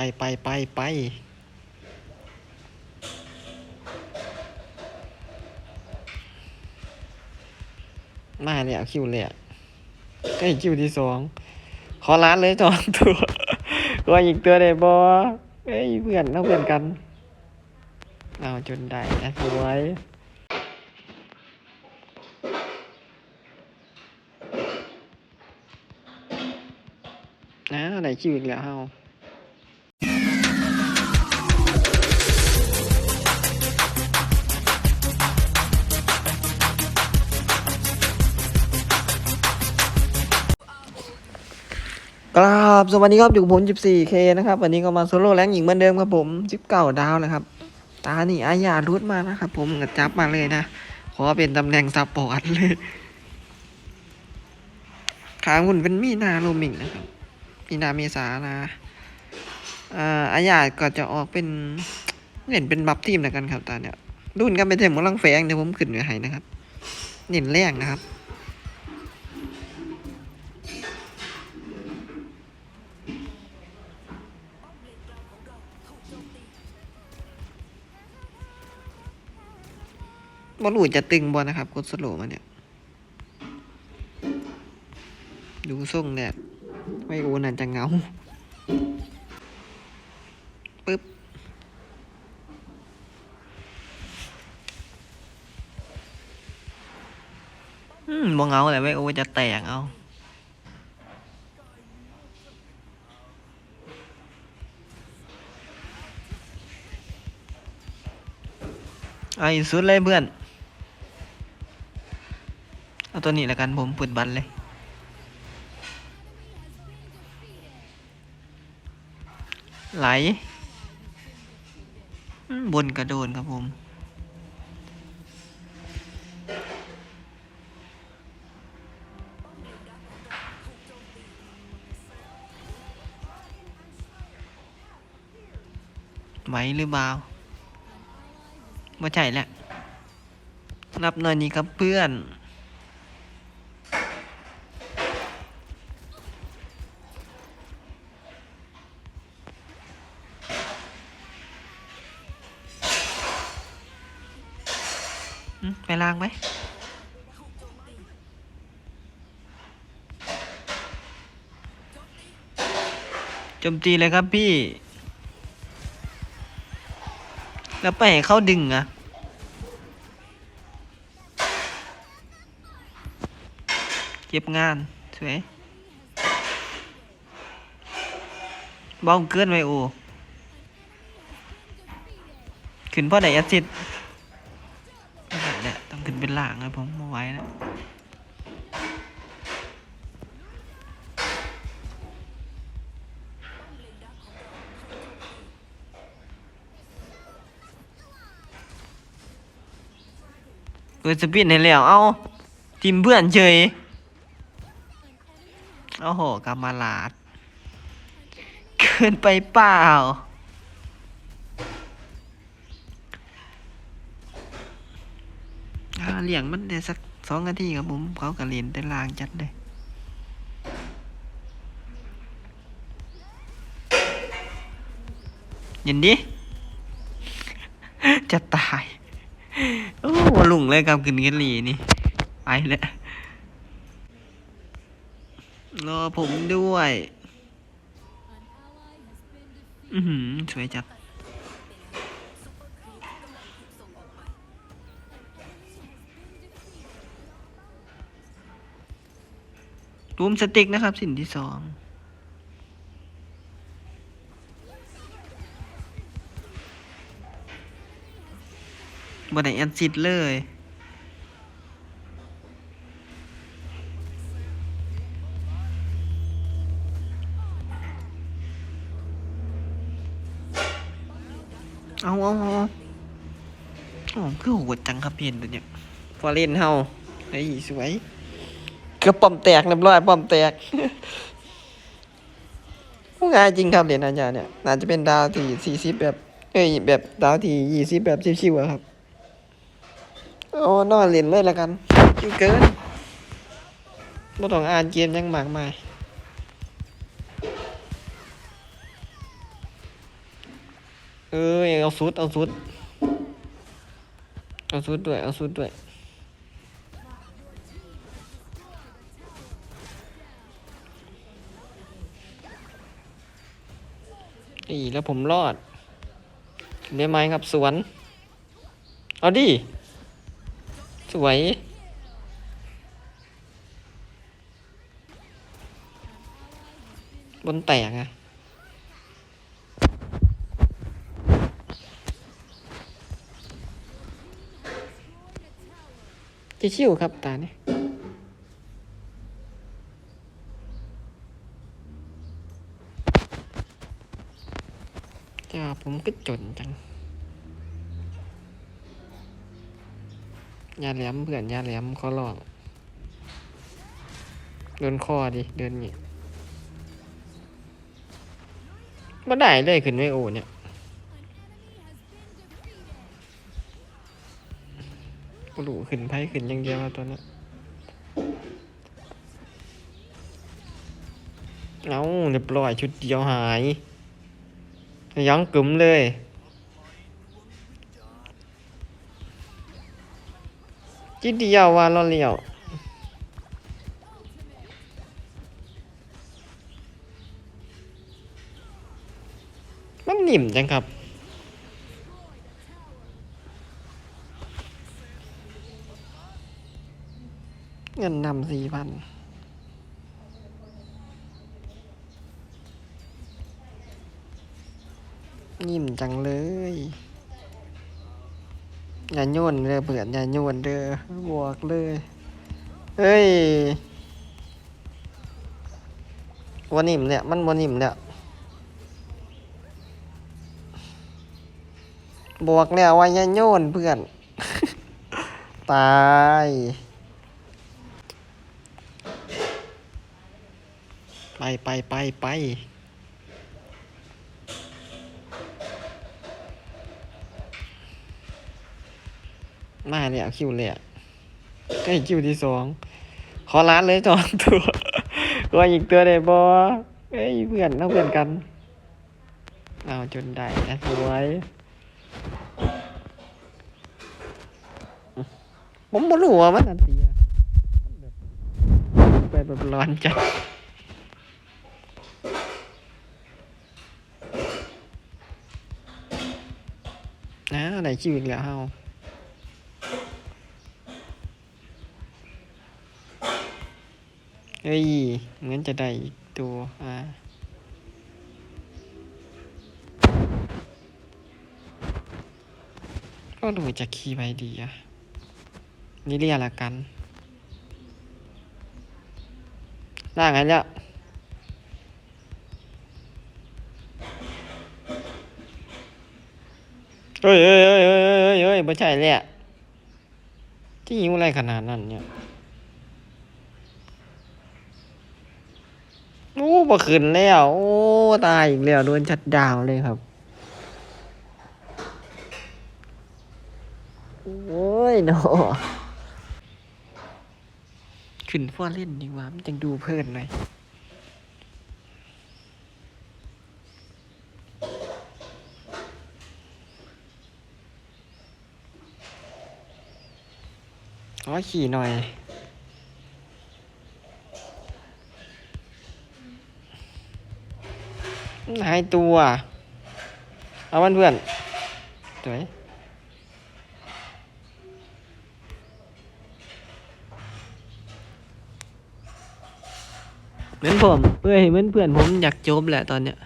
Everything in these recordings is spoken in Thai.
ไปไปไปไปมาเลยอะคิวเลยอะก็อีกคิวที่สองขอร้านเลยจองตัวก็อีกตัวได้บอเอ้ยเพื่อนเราเพื่อนกันเอาจนได้นะสวยนะไหนคิวอีกแล้วเฮา กราบสวัสดีครับอยู่กับผม 14K นะครับ วันนี้ก็มาโซโล่แรงหญิงเหมือนเดิมครับผม19ดาวนะครับ ตานี่อาญารุดมานะครับผมกระจับมาเลยนะ ขอเป็นตำแหน่งซัพพอร์ตเลยขาหุ่นเป็นมีนาโรมิงนะครับ มีนาเมษานะอ่าอาญาก็จะออกเป็นเล่นเป็นบัฟทีมแล้วกันครับตาเนี่ยรุ่นกันเป็นเทมของลังแฟงเดี๋ยวผมขึ้นไว้ให้นะครับ เน้นแรงนะครับ บอลลูนจะตึงบอลนะครับกดสโลว์มาเนี่ย ดูส่งแดดไม่อูนั่นจะเงาปึ๊บอืมบ่เงาแต่ไม่อูจะแตกเอาไอ้สุดเลยเพื่อน เอาตัวนี้ล้วกันผมปืนบันเลย ไหล บนกระโดนครับผมไหวหรือเปล่าไม่ใช่แหละนับหน่อยนี้ครับเพื่อน ไปล้างไหมจมตีเลยครับพี่ แล้วไปให้เขาดึงอะเก็บงานสวยเบาเกินไปโอขึ้นพราะไหนแอซิดไม่ได้แหละต้องขึ้ นหลางนะผมมาไว้นะเปิดสปินให้แล้ว เอาทีมเพื่อนเฉยโอ้โหกำมาลาด เกินไปเปล่า อ่าเลี้ยงมันได้สักสองนาทีครับผมเขากระเรียนแต่ลางจัดเลยยินดี จะตาย โอ้ลุงเลยกับกึนกันหลีนี่ไปแล้วรอผมด้วย อือหือสวยจัด รูมสติ๊กนะครับ สิ่งที่สองบนไหนแอนซิดเลย เอาเอาเอาเอาโอ้คือโหดจังครับเพียนตัวเนี้ยฟอเรนเฮาไอ้สวย กือบป้อมแตกเรียบร้อยป้อมแตกผู้งานจริงครับเหรียญอาญาเนี่ยน่าจะเป็นดาวที่สี่สิบแบบเอ้ยแบบดาวที่ยี่สิบแบบชิวๆครับโอ้นอนเหรียญเลยละกันชิวเกินไม่ต้องอ่านเกมยังมากมายเอ้ยเอาสุดเอาสุดเอาสุดด้วยเอาสุดด้วย แล้วผมรอดได้ไหมครับสวน เอาดิ สวย บนแตกอะจะชิวครับตาเนี่ย แต่ว่าผมก็จนจังยาแหลมเพื่อนยาแหลมขอลองเดินคอดิ เดินนี่มาได้เลยขึ้นไม่โอเนี่ยกระดูขึ้นไพ่ขึ้นอย่างเดียวตัวนี้เอาเรียบร้อยชุดเดียวหาย ยังกึ๋มเลย จิเดียวว่าเราเลี้ยวมันนิ่มจังครับเงินนำสี่พัน นิ่มจังเลยอย่าโยนเลยเผื่อนอย่าโยนเด้อบวกเลยเฮ้ยวันนิ่มเนี่ยมันวันนิ่มเนี่ยบวกแล้วว่าอย่าโยนเพื่อน ตายไปไปไปไป มาเนี่ยคิวเลยใกล้คิวที่สองขอร้านเลยจองตัวก็อีกตัวได้บอเอ้ยเพื่อนเราเพื่อนกัน เอาจนได้นะสวยผมบ่รู้ว่ามันอันตีไปแบบร้อนจัดนะไหนชีวิตแล้วเฮา ฮ้ย เหมือนจะได้อีกตัวอ่าก็ดูจะคีย์ไปดีอะนี่เรียกละกันล่าไงเนี่ยเฮ้ยเฮ้ยเฮ้ยเฮ้ยเฮ้ยเฮ้ยไม่ใช่เลยอะที่หิวอะไรขนาดนั้นเนี่ย โอ้บ่ขึ้นแล้ว โอ้ตายอีกแล้วโดนชัดดาวเลยครับ โอ้ยโนขึ้นฟ้อเล่นดีกว่ามันจังดูเพลินหน่อยอ๋อขี่หน่อย หายตัว เอามันเพื่อนสวยเหมือนผมเพื่อนเหมือนเพื่อนผมอยากจมแหละตอนเนี้ย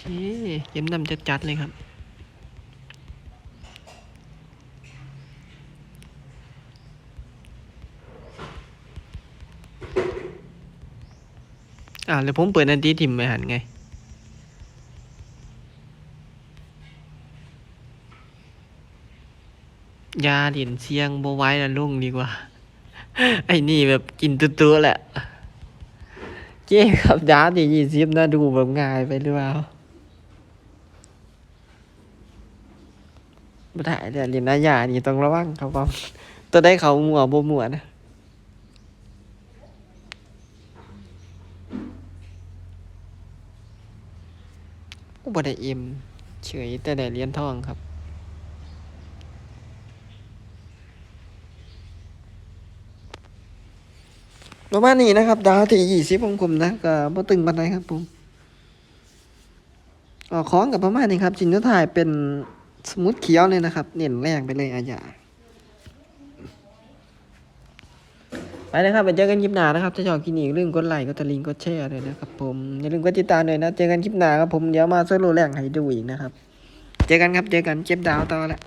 ที่เยิ้มนำจัดๆเลยครับ อ่าแล้วผมเปิดอันที่ทิมไปหันไง ยาเหรียญเชียงบไว้ละลุงดีกว่า ไอ้นี่แบบกินตัวๆแหละ เจ๊ครับยาที่ยี่สิบนะดูแบบง่ายไปหรือเปล่าไม่ได้แต่เหรียญนายานี่ต้องระวังครับผมตัวได้เขาหมัวบ่หมัวนะ อุบัติเอ็มเฉยแต่ได้เหรียญทองครับประมาณนี้นะครับ ดาวที่ยี่สิบของผมนะก็บ่ตึงปานใดครับผมออกของกับประมาณนี้ครับชิ้นสุดท้ายเป็นสมุดเขียวเลยนะครับ เน้นแรงไปเลยอาญา ไปนะครับไปเจอกันคลิปหน้านะครับถ้าชอบคลิปนี้อย่าลืมกดไลค์กดตะลิงกดแชร์เลยนะครับผมอย่าลืมกดติดตามเลยนะ เจอกันคลิปหน้าครับผมเดี๋ยวมาสรุปแรงให้ดูอีกนะครับ เจอกันครับเจอกันเก็บดาวต่อแล้ว